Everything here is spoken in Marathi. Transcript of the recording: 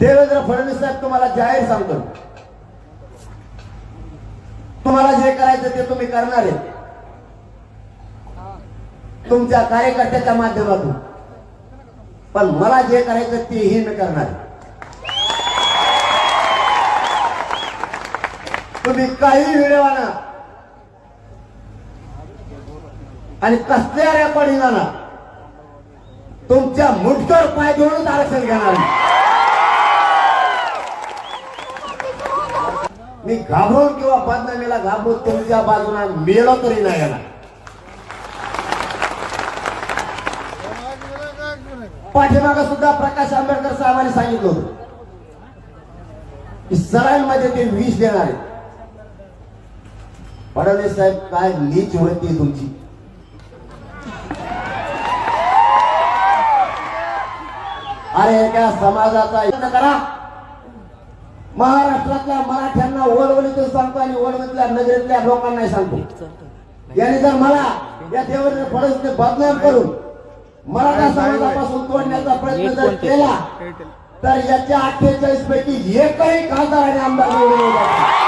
देवेंद्र फडणवीस साहेब तुम्हाला जाहीर सांगतो. तुम्हाला जे करायचं ते तुम्ही करणार आहे. तुमच्या कार्यकर्त्याच्या माध्यमातून. पण मला जे करायचं तेही मी करणार तुम्ही काही व्हिडिओ आणा. आणि कसल्या रेकॉर्डिंग आणा. तुमच्या मुठकर पाय घेऊनच आरक्षण घेणार मी घाबरून किंवा बदनामीला घाबरून तुमच्या बाजूला मेलो तरी नाही येणार पाठीमाग सुद्धा प्रकाश आंबेडकर साहेबांनी सांगितलं होतं. की सरांमध्ये ते विष देणार. आहे फडणवीस साहेब काय नीच वृत्ती तुमची. अरे एका समाजाचा करा. महाराष्ट्रातल्या मराठ्यांना ओळवणीतून सांगतो आणि ओळवणीतल्या नगरीतल्या लोकांनाही सांगतो. यांनी जर मला या देवेंद्र फडणवीसने बदनाम करून मराठा समाजापासून तोडण्याचा प्रयत्न जर केला तर याच्या अठ्ठेचाळीस पैकी एकही खासदार आणि आमदार निवडून.